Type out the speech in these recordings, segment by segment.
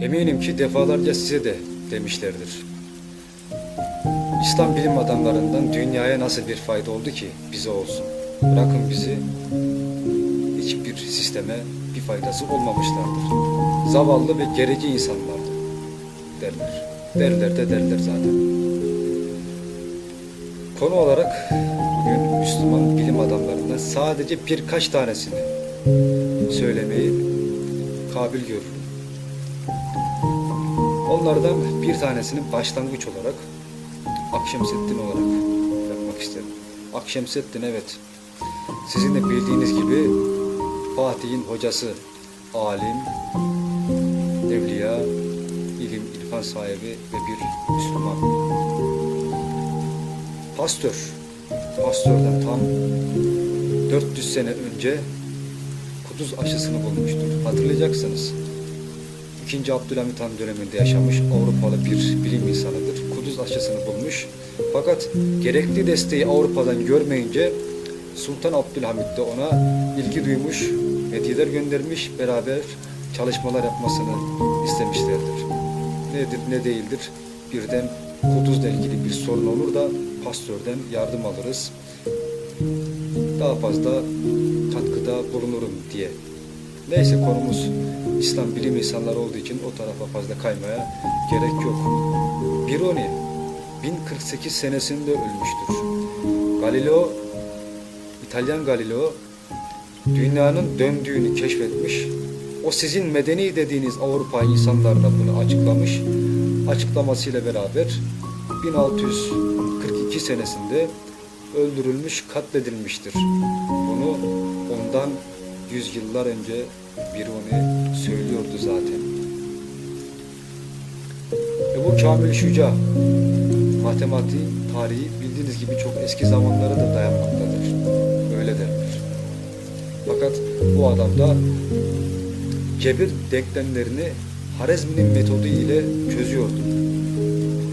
Eminim ki defalarca size de demişlerdir. İslam bilim adamlarından dünyaya nasıl bir fayda oldu ki bize olsun. Bırakın bizi hiçbir sisteme bir faydası olmamışlardır. Zavallı ve gerici insanlardı derler. Derler de derler zaten. Konu olarak bugün Müslüman bilim adamlarından sadece birkaç tanesini söylemeyi kabil görürüm. Onlardan bir tanesini başlangıç olarak Akşemseddin olarak yapmak isterim. Akşemseddin evet sizin de bildiğiniz gibi Fatih'in hocası, alim, evliya, ilim, irfan sahibi ve bir Müslüman. Pastör, pastörden tam 400 sene önce kuduz aşısını bulmuştur. Hatırlayacaksınız. İkinci Abdülhamit Han döneminde yaşamış Avrupalı bir bilim insanıdır. Kuduz aşısını bulmuş. Fakat gerekli desteği Avrupa'dan görmeyince Sultan Abdülhamit de ona ilgi duymuş, hediyeler göndermiş, beraber çalışmalar yapmasını istemişlerdir. Nedir ne değildir birden Kuduz'la ilgili bir sorun olur da pastörden yardım alırız. Daha fazla katkıda bulunurum diye. Neyse konumuz İslam bilim insanları olduğu için o tarafa fazla kaymaya gerek yok. Bironi 1048 senesinde ölmüştür. Galileo, İtalyan Galileo dünyanın döndüğünü keşfetmiş. O sizin medeni dediğiniz Avrupa insanlarına bunu açıklamış. Açıklamasıyla beraber 1642 senesinde öldürülmüş, katledilmiştir. Bunu ondan yüzyıllar önce Biruni söylüyordu zaten. Ve bu Kamil Şuca matematik tarihi bildiğiniz gibi çok eski zamanlara da dayanmaktadır. Öyle derler. Fakat bu adam da cebir denklemlerini Harezmi'nin metodu ile çözüyordu.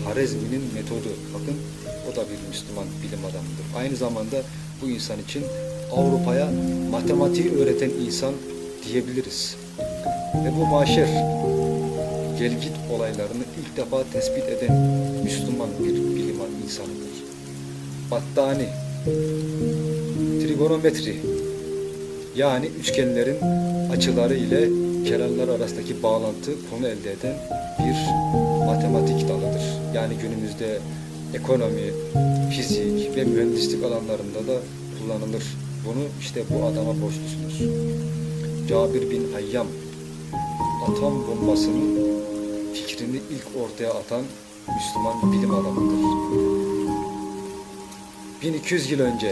Harezmi'nin metodu. Bakın Müslüman bilim adamıdır. Aynı zamanda bu insan için Avrupa'ya matematiği öğreten insan diyebiliriz. Ve bu maşer gelgit olaylarını ilk defa tespit eden Müslüman bir bilim insanıdır. Battani, trigonometri yani üçgenlerin açıları ile kenarlar arasındaki bağlantı konu elde eden bir matematik dalıdır. Yani günümüzde ekonomi, fizik ve mühendislik alanlarında da kullanılır. Bunu işte bu adama borçlusunuz. Cabir bin Hayyam atom bombasının fikrini ilk ortaya atan Müslüman bilim adamıdır. 1200 yıl önce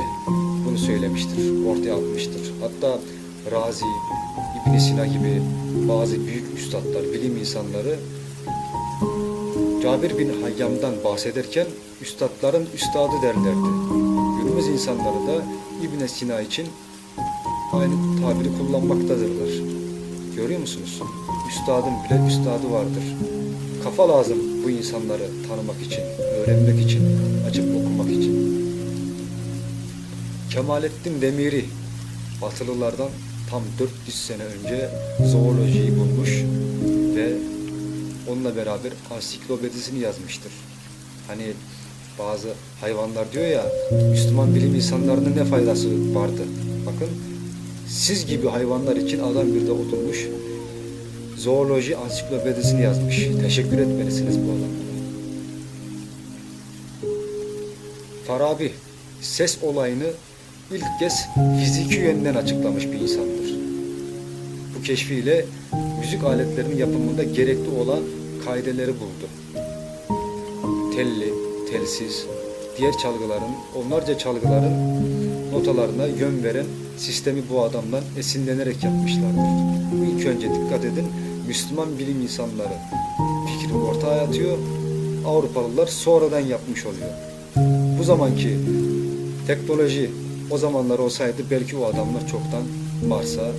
bunu söylemiştir, ortaya atmıştır. Hatta Razi, ibn Sina gibi bazı büyük üstadlar, bilim insanları Cabir bin Hayyam'dan bahsederken üstadların üstadı derlerdi. Günümüz insanları da ibn Sina için aynı tabiri kullanmaktadırlar. Görüyor musunuz? Üstadın bile üstadı vardır. Kafa lazım bu insanları tanımak için, öğrenmek için, açıp okumak için. Kemalettin Demiri Batılılardan tam 400 sene önce zoolojiyi bulmuş ve onunla beraber ansiklopedisini yazmıştır. Hani bazı hayvanlar diyor ya Müslüman bilim insanlarının ne faydası vardı? Bakın siz gibi hayvanlar için adam bir de oturmuş zooloji ansiklopedisini yazmış. Teşekkür etmelisiniz bu adamlara. Farabi ses olayını ilk kez fiziki yönden açıklamış bir insandır. Bu keşfiyle müzik aletlerinin yapımında gerekli olan kaideleri buldu. Telli, telsiz, diğer çalgıların, onlarca çalgıların notalarına yön veren sistemi bu adamdan esinlenerek yapmışlardır. Bu ilk önce dikkat edin, Müslüman bilim insanları fikri ortaya atıyor, Avrupalılar sonradan yapmış oluyor. Bu zamanki teknoloji o zamanlar olsaydı belki o adamlar çoktan Mars'a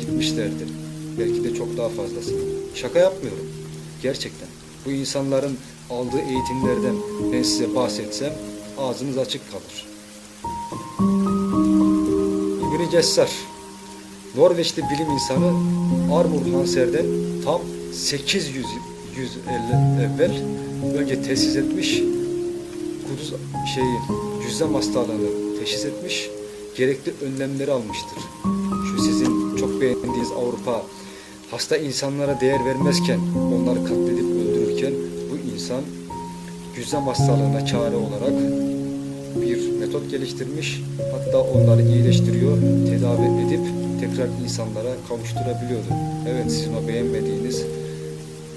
gitmişlerdi. Belki de çok daha fazlası. Şaka yapmıyorum. Gerçekten. Bu insanların aldığı eğitimlerden ben size bahsetsem ağzınız açık kalır. İbn Cessar Norveçli bilim insanı Armur Hanser'den tam 800 150 evvel önce tesis etmiş. Kuduz şeyi cüzzam hastalığını teşhis etmiş. Gerekli önlemleri almıştır. Şu sizin çok beğendiğiniz Avrupa hasta insanlara değer vermezken onları katledip öldürürken bu insan cüzzam hastalığına çare olarak bir metot geliştirmiş. Hatta onları iyileştiriyor, tedavi edip tekrar insanlara kavuşturabiliyordu. Evet sizin o beğenmediğiniz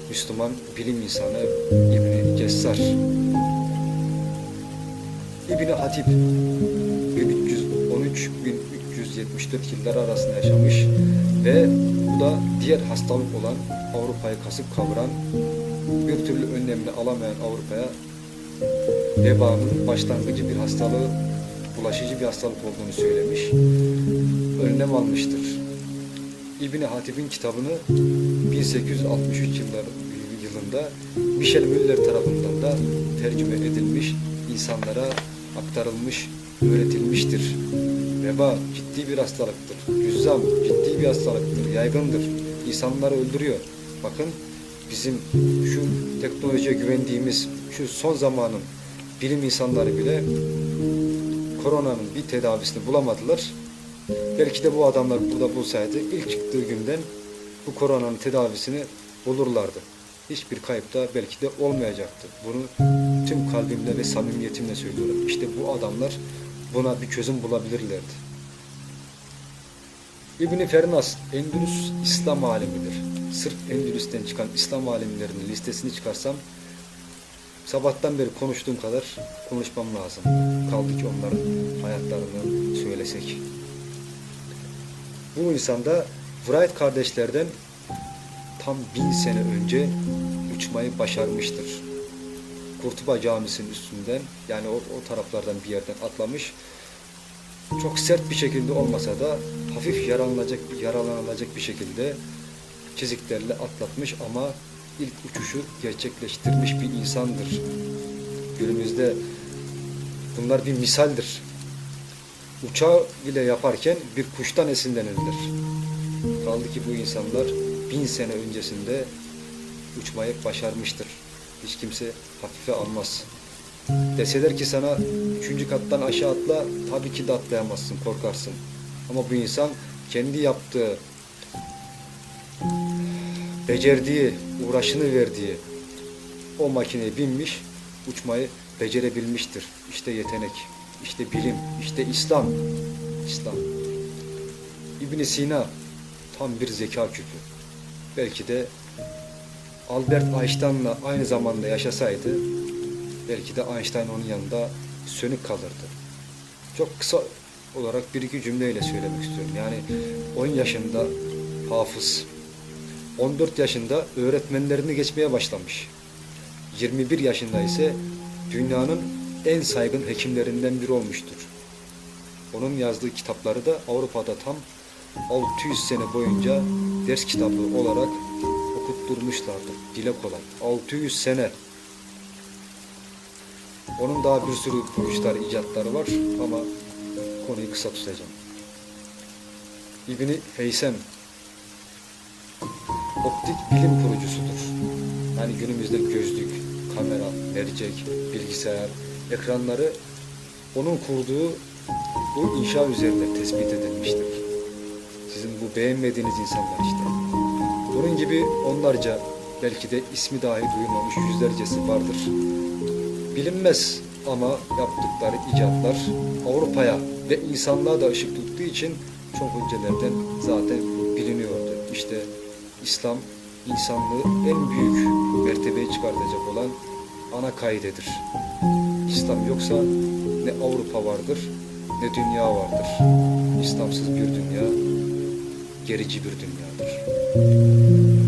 Müslüman bilim insanı İbni Cessar. İbni Hatip 1313-1374 yıllar arasında yaşamış ve bu da diğer hastalık olan Avrupa'yı kasıp kavuran bir türlü önlemini alamayan Avrupa'ya vebanın başlangıcı bir hastalığı, bulaşıcı bir hastalık olduğunu söylemiş. Önlem almıştır. İbni Hatip'in kitabını 1863 yılları, yılında Michel Müller tarafından da tercüme edilmiş, insanlara aktarılmış, öğretilmiştir. Veba ciddi bir hastalıktır. Cüzzam ciddi bir hastalıktır, yaygındır. İnsanları öldürüyor. Bakın bizim şu teknolojiye güvendiğimiz şu son zamanın bilim insanları bile koronanın bir tedavisini bulamadılar. Belki de bu adamlar burada bulsaydı ilk çıktığı günden bu koronanın tedavisini bulurlardı. Hiçbir kayıp da belki de olmayacaktı. Bunu tüm kalbimle ve samimiyetimle söylüyorum. İşte bu adamlar buna bir çözüm bulabilirlerdi. İbni Fernas Endülüs İslam alimidir. Sırf Endülüs'ten çıkan İslam alimlerinin listesini çıkarsam sabahtan beri konuştuğum kadar konuşmam lazım. Kaldı ki onların hayatlarını söylesek. Bu insanda Wright kardeşlerden tam bin sene önce uçmayı başarmıştır. Kurtuba Camisi'nin üstünden yani o, o taraflardan bir yerden atlamış. Çok sert bir şekilde olmasa da hafif yaralanacak, yaralanacak bir şekilde çiziklerle atlatmış ama ilk uçuşu gerçekleştirmiş bir insandır. Günümüzde bunlar bir misaldir. Uçağı bile yaparken bir kuştan esinlenirler. Kaldı ki bu insanlar bin sene öncesinde uçmayı başarmıştır. Hiç kimse hafife almaz. Deseler ki sana üçüncü kattan aşağı atla, tabii ki de atlayamazsın, korkarsın. Ama bu insan kendi yaptığı, becerdiği, uğraşını verdiği o makineye binmiş, uçmayı becerebilmiştir. İşte yetenek, işte bilim, işte İslam. İslam. İbn Sina tam bir zeka küpü. Belki de Albert Einstein'la aynı zamanda yaşasaydı belki de Einstein onun yanında sönük kalırdı. Çok kısa olarak bir iki cümleyle söylemek istiyorum. Yani 10 yaşında hafız, 14 yaşında öğretmenlerini geçmeye başlamış. 21 yaşında ise dünyanın en saygın hekimlerinden biri olmuştur. Onun yazdığı kitapları da Avrupa'da tam 600 sene boyunca ders kitabı olarak okutturmuşlardı. Dile kolay. 600 sene. Onun daha bir sürü buluşlar, icatları var ama konuyu kısa tutacağım. İbni Heysem optik bilim kurucusudur. Yani günümüzde gözlük, kamera, mercek, bilgisayar, ekranları onun kurduğu bu inşa üzerinde tespit edilmiştir. Sizin bu beğenmediğiniz insanlar işte. Bunun gibi onlarca belki de ismi dahi duyulmamış yüzlercesi vardır. Bilinmez ama yaptıkları icatlar Avrupa'ya ve insanlığa da ışık tuttuğu için çok öncelerden zaten biliniyordu. İşte İslam insanlığı en büyük mertebeye çıkartacak olan ana kaidedir. İslam yoksa ne Avrupa vardır ne dünya vardır. İslamsız bir dünya gerici bir dünyadır. うん。